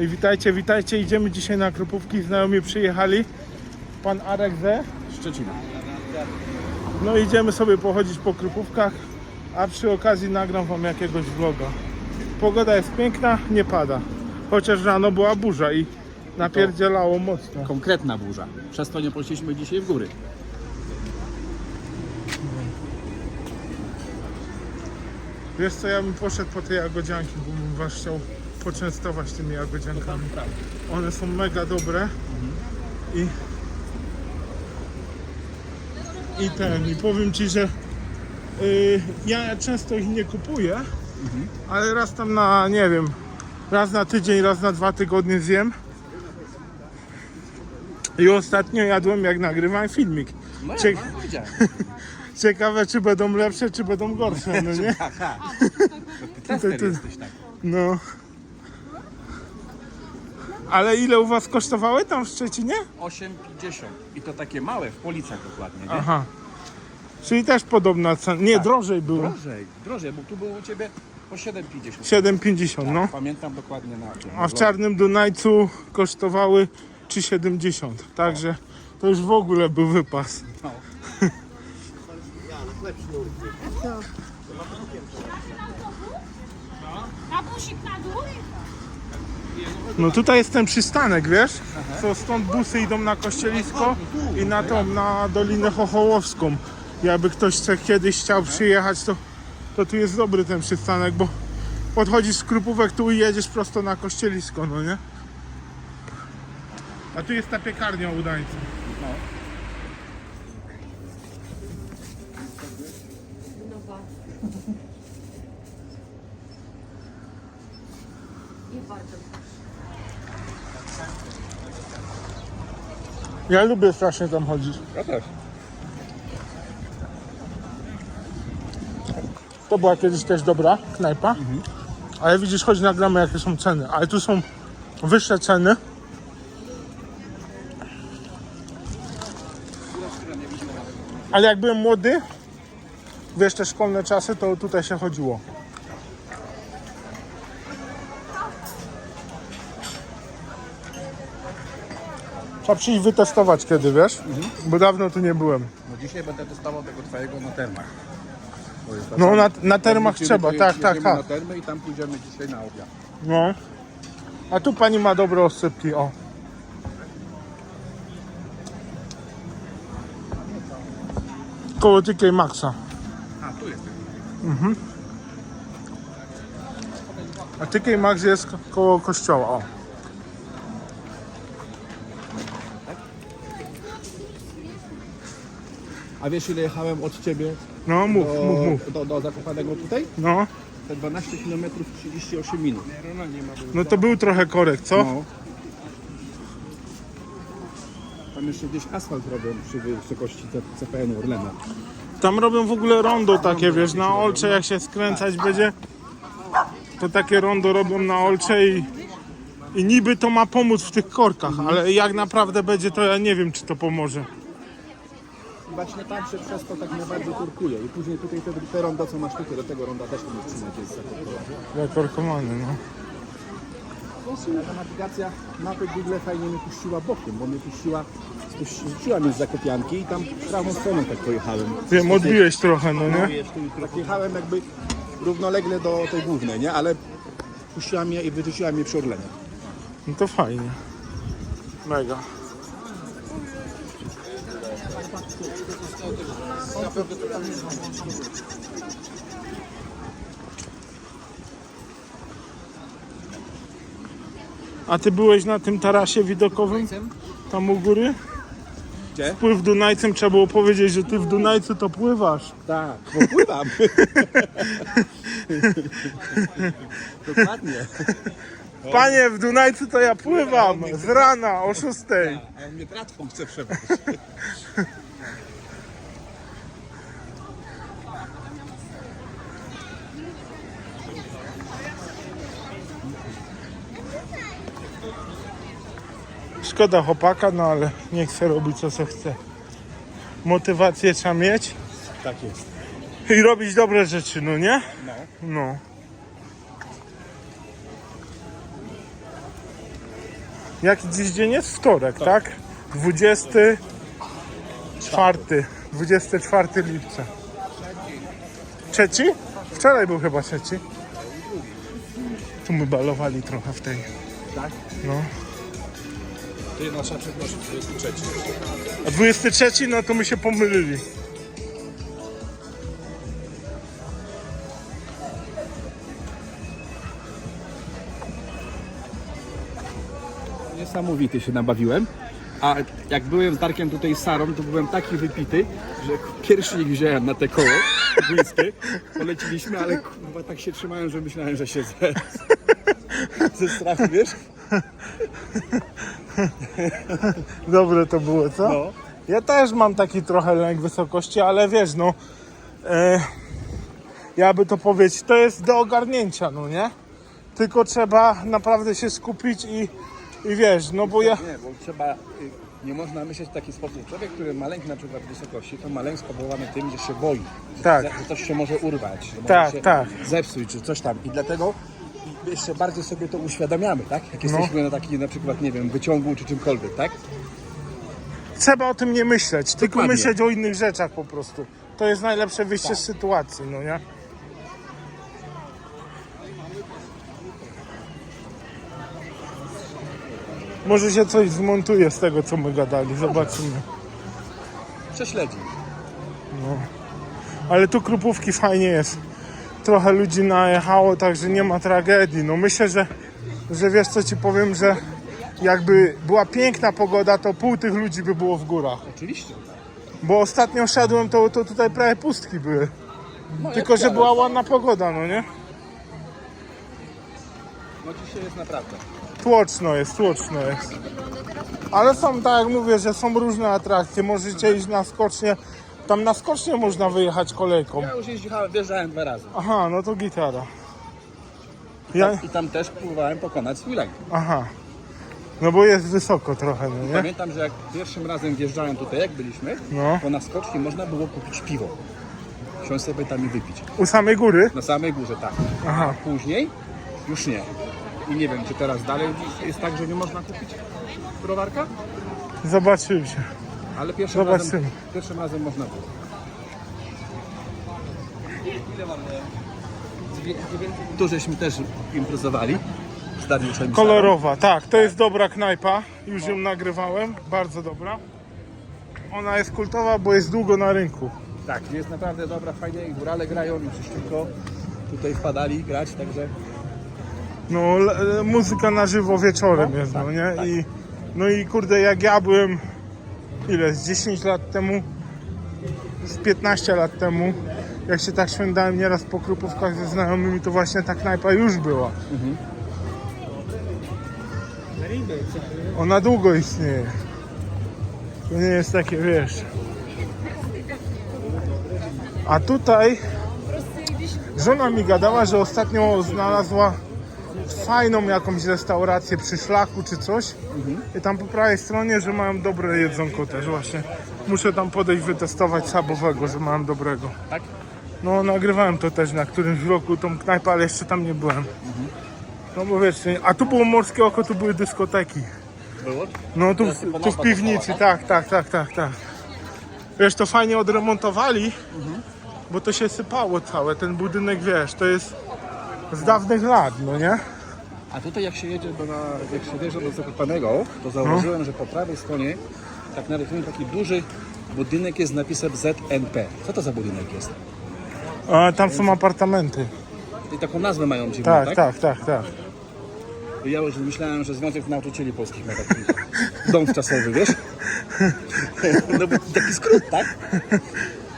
I witajcie, witajcie. Idziemy dzisiaj na Kropówki. Znajomi przyjechali. Pan Arek ze. Szczecina. No idziemy sobie pochodzić po Kropówkach, a przy okazji nagram wam jakiegoś vloga. Pogoda jest piękna, nie pada. Chociaż rano była burza i napierdzielało mocno. Konkretna burza. Przez to nie poszliśmy dzisiaj w góry. Wiesz co, ja bym poszedł po te jagodzianki, bo bym was chciał poczęstować tymi jagodziankami. One są mega dobre i i ten, i powiem ci, że y, ja często ich nie kupuję, ale raz tam na, nie wiem, raz na tydzień, raz na dwa tygodnie zjem. I ostatnio jadłem jak nagrywałem filmik. No Cie- no. Ciekawe czy będą lepsze, czy będą gorsze, no nie? Jesteś tak. No. Ale ile u was kosztowały tam w Szczecinie? 8,50. I to takie małe, w policach dokładnie, nie? Aha. Czyli też podobna cena. Nie, Tak. drożej było. Drożej, drożej, bo tu było u Ciebie po 7,50. 7,50 no. Pamiętam dokładnie na tym. A w Czarnym Dunajcu kosztowały 3,70. Także to już w ogóle był wypas. No. Babusik na dół? No tutaj jest ten przystanek, wiesz? Co stąd busy idą na Kościelisko i na tą, na Dolinę Chochołowską. Jakby ktoś kiedyś chciał przyjechać, to, to tu jest dobry ten przystanek, bo podchodzisz z Krupówek tu i jedziesz prosto na Kościelisko, no nie? A tu jest ta piekarnia udańca. Nie Ja lubię strasznie tam chodzić. Ja też. To była kiedyś też dobra knajpa. Ale widzisz, choć nagramy jakie są ceny. Ale tu są wyższe ceny. Ale jak byłem młody, wiesz, te szkolne czasy, to tutaj się chodziło. Trzeba przyjść wytestować kiedy, wiesz? Bo dawno tu nie byłem. No dzisiaj będę testował tego Twojego na termach. No na, na termach trzeba, tak, tak, jedziemy na tak. termy i tam pójdziemy dzisiaj na obiad. No. A tu pani ma dobre osypki, o. Koło TK Maxa. A, tu jest. A TK Max jest ko- koło kościoła, o. A wiesz ile jechałem od Ciebie No mów, do, mów, mów. do, do Zakopanego tutaj? No. Te 12 km 38 minut. No to był trochę korek, co? No. Tam jeszcze gdzieś asfalt robią przy wysokości CPN Orlena. Tam robią w ogóle rondo takie, wiesz, na Olcze jak się skręcać będzie, to takie rondo robią na Olcze i, i niby to ma pomóc w tych korkach, ale jak naprawdę będzie, to ja nie wiem, czy to pomoże. Właśnie tam się przez to tak najbardziej kurkuje. I później tutaj te, te ronda, co masz tutaj, do tego ronda też nie trzymać jest. Zakorkowany, no. Ta nawigacja mapy Google fajnie mnie puściła bokiem, bo mnie puściła, puściła mnie z Zakopianki i tam w prawą stronę tak pojechałem. Wiem, odbiłeś trochę, no nie? Tak jechałem jakby równolegle do tej głównej, nie? Ale puściła mnie i wyrzuciła mnie przy Orlenie. No to fajnie. Mega. A ty byłeś na tym tarasie widokowym? Tam u góry? Gdzie? Pływ Dunajcem trzeba było powiedzieć, że ty w Dunajcu to pływasz. Tak, bo pływam. Dokładnie. Panie, w Dunajcu to ja pływam z rana o 6. A on mnie tratwą chce przebrać. Szkoda chłopaka, no ale niech se robi co chce. Motywację trzeba mieć Tak jest. i robić dobre rzeczy, no nie? No. No. Jaki dziś dzień jest? Wtorek, tak? 24. 24 lipca. Trzeci? Wczoraj był chyba trzeci. Tu my balowali trochę w tej. Tak? No. Ty nasza przepraszam, 23. A 23, no to my się pomylili. Niesamowity się nabawiłem. A jak byłem z Darkiem tutaj z Sarą, to byłem taki wypity, że pierwszy ich wziąłem na te koło błyskie. Poleciliśmy, ale kurwa tak się trzymałem, że myślałem, że się ze, ze strachu, wiesz? Dobre to było, co? No. Ja też mam taki trochę lęk wysokości, ale wiesz, no. E, ja by to powiedzieć, to jest do ogarnięcia, no nie? Tylko trzeba naprawdę się skupić i, i wiesz, no bo ja. Nie, bo trzeba, y, nie można myśleć w taki sposób. Człowiek, który ma lęk na przykład wysokości, to ma lęk spowodowany tym, że się boi. Że, Tak. że coś się może urwać, że Tak, może się tak. zepsuć, czy coś tam. I dlatego jeszcze bardziej sobie to uświadamiamy, tak? Jak No. jesteśmy na taki na przykład, nie wiem, wyciągu czy czymkolwiek, tak? Trzeba o tym nie myśleć, tylko Dokładnie. myśleć o innych rzeczach po prostu. To jest najlepsze wyjście z sytuacji, no nie? Może się coś zmontuje z tego, co my gadali, zobaczymy. Prześledzi. Ale tu krupówki fajnie jest. Trochę ludzi najechało, także nie ma tragedii. No myślę, że, że wiesz co ci powiem, że jakby była piękna pogoda, to pół tych ludzi by było w górach. Oczywiście. Bo ostatnio szedłem, to, to tutaj prawie pustki były. No, Tylko, że była ładna pogoda, no nie? No dzisiaj jest naprawdę. Tłoczno jest, tłoczno jest. Ale są, tak jak mówię, że są różne atrakcje. Możecie iść na skocznie. Tam na skocznie można wyjechać kolejką. Ja już jeździłem, wjeżdżałem dwa razy. Aha, no to gitara. Ja, I tam też próbowałem pokonać swój lęk. aha. No bo jest wysoko trochę, no nie? Pamiętam, że jak pierwszym razem wjeżdżałem tutaj, jak byliśmy, No. to na skoczni można było kupić piwo. Wsiąść sobie tam i wypić. U samej góry? Na samej górze, tak. Aha. Później już nie. I nie wiem, czy teraz dalej jest tak, że nie można kupić browarka? Zobaczymy się. Ale pierwszym Zobaczymy. razem, pierwszym razem można było. Tu żeśmy też imprezowali z Dariuszem. i Sarą. Kolorowa, tak, to jest dobra knajpa. Już ją nagrywałem, bardzo dobra. Ona jest kultowa, bo jest długo na rynku. Tak, jest naprawdę dobra, fajnie i górale grają i tylko tutaj wpadali grać, także No, muzyka na żywo wieczorem No, jest, tak, no nie? tak. I, no i kurde, jak ja byłem, ile, z 10 lat temu, z 15 lat temu, jak się tak szwendałem nieraz po krupówkach ze znajomymi, to właśnie ta knajpa już była. Mhm. Ona długo istnieje. To nie jest takie, wiesz... A tutaj żona mi gadała, że ostatnio znalazła fajną jakąś restaurację przy szlaku czy coś. I tam po prawej stronie, że mają dobre jedzonko też właśnie. Muszę tam podejść wytestować sabowego, że mają dobrego. tak? No nagrywałem to też na którymś roku tą knajpę, ale jeszcze tam nie byłem. No bo wiesz, a tu było morskie oko, tu były dyskoteki. Było? No tu, tu w piwnicy, została, tak, tak, tak, tak, tak. Wiesz, to fajnie odremontowali, bo to się sypało całe, ten budynek, wiesz, to jest z dawnych lat, no nie? A tutaj jak się jedzie do, na, jak się wjeżdża do Zakopanego, to zauważyłem, że po prawej stronie tak narysowany taki duży budynek jest z napisem ZNP. Co to za budynek jest? A tam są apartamenty. I taką nazwę mają dziwną, Tak, tak? tak, tak, tak. Ja już myślałem, że Związek Nauczycieli Polskich ma taki dom wczasowy, wiesz? No bo taki skrót, tak?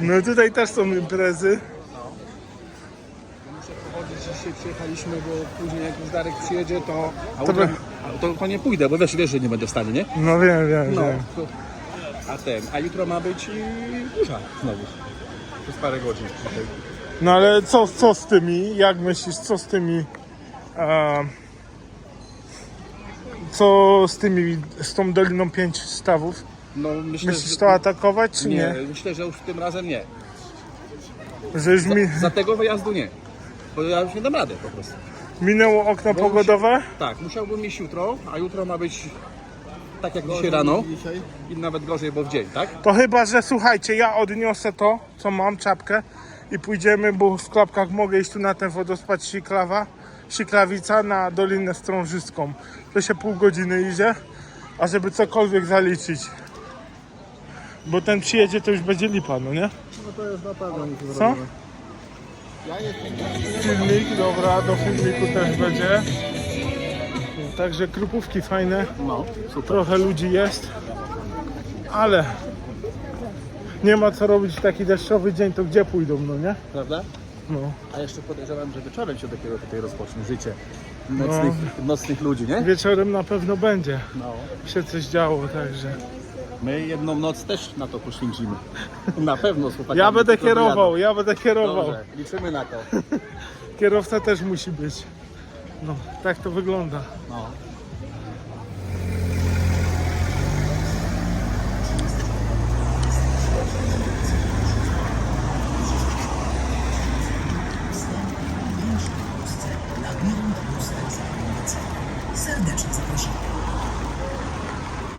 No tutaj też są imprezy. Dzisiaj przyjechaliśmy, bo później jak już Darek przyjedzie, to... A To to, nie pójdę, bo wiesz, wiesz, że nie będę w stanie, nie? No wiem, wiem, No. wiem. A ten, a jutro ma być i burza znowu. Przez parę godzin. No ale co, co z tymi, jak myślisz, co z tymi... E, co z tymi, z tą Doliną Pięć Stawów? No myślę, Myślisz że... to atakować, czy nie, nie? myślę, że już tym razem nie. Że już mi... Za tego wyjazdu nie. Bo ja już nie dam rady po prostu. Minęło okno pogodowe? Tak, musiałbym iść jutro, a jutro ma być tak jak dzisiaj rano i nawet gorzej, bo w dzień, tak? To chyba, że słuchajcie, ja odniosę to, co mam, czapkę i pójdziemy, bo w klapkach mogę iść tu na ten wodospad Siklawa, Siklawica na Dolinę Strążyską. To się pół godziny idzie, a żeby cokolwiek zaliczyć. Bo ten przyjedzie, to już będzie lipa, no nie? No to jest na pewno nic Co? Filmik, dobra, do filmiku też będzie. Także krupówki fajne, No, super. trochę ludzi jest, ale nie ma co robić w taki deszczowy dzień, to gdzie pójdą, no nie? Prawda? No. A jeszcze podejrzewam, że wieczorem się dopiero tutaj rozpocznie życie nocnych, nocnych ludzi, nie? Wieczorem na pewno będzie No. się coś działo, także My jedną noc też na to poświęcimy. Na pewno, chłopaki. ja będę kierował, ja będę kierował. Dobrze, liczymy na to. Kierowca też musi być. No, tak to wygląda. No.